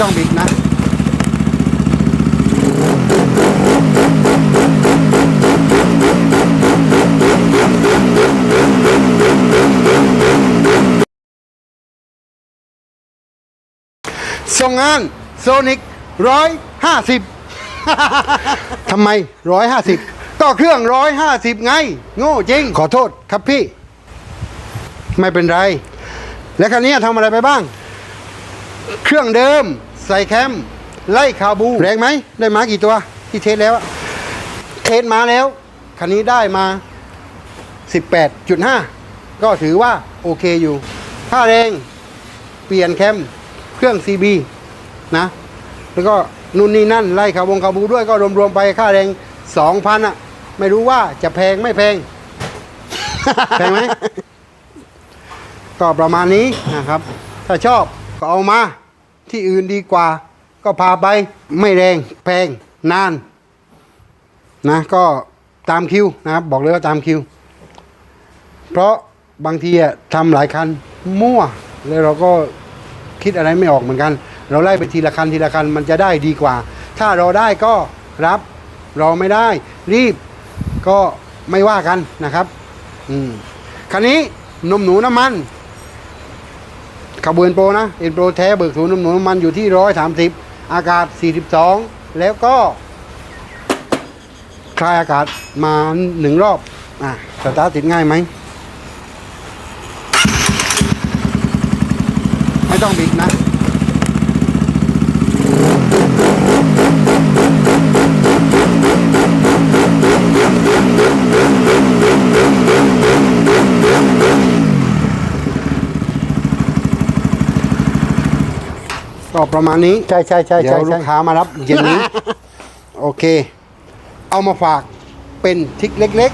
ต้องบิดนะส่งงานโซนิกร้อยห้าสิบทำไมร้อยห้าสิบก็เครื่องร้อยห้าสิบไง โง่จริง ขอโทษครับพี่ ไม่เป็นไร แล้วคันนี้ทำอะไรไปบ้าง เครื่องเดิม ใส่แคมไล่คาบู แรงไหม ได้มากี่ตัว ที่เทสแล้วอะเทสมาแล้ว คันนี้ได้มา 18.5 ก็ถือว่าโอเคอยู่ค่าแรงเปลี่ยนแคมเครื่อง CB นะ แล้วก็นู่นนี่นั่น ไล่คาบงคาบูด้วยก็รวมๆไปค่าแรง 2,000อะไม่รู้ว่าจะแพงไม่แพง แพงไหมก็ประมาณนี้นะครับ ถ้าชอบก็เอามา ที่อื่นดีกว่า ก็พาไปไม่แรงแพงนานนะก็ตามคิวนะครับบอกเลยว่าตามคิว เพราะบางทีอะทำหลายคันมั่วแล้วเราก็คิดอะไรไม่ออกเหมือนกัน เราไล่ไปทีละคันทีละคันมันจะได้ดีกว่า ถ้าเราได้ก็รับเราไม่ได้ รีบก็ไม่ว่ากันนะครับ อืมคันนี้นมหนูน้ำมัน ขบวนโปรนะเอ็นโปรแท้เบิกศูนย์นมหนุน้ำมันอยู่ที่ร้อยสามสิบอากาศสี่สิบสองแล้วก็ คลายอากาศมาหนึ่งรอบ อะสตาร์ทติดง่ายไหม ไม่ต้องบิดนะ ก็ประมาณนี้ใช่ใช่ใช่เดี๋ใช่ยวลูใช่กค้ามารับเย็นนี้ โอเค เอามาฝากเป็นทริกเล็ก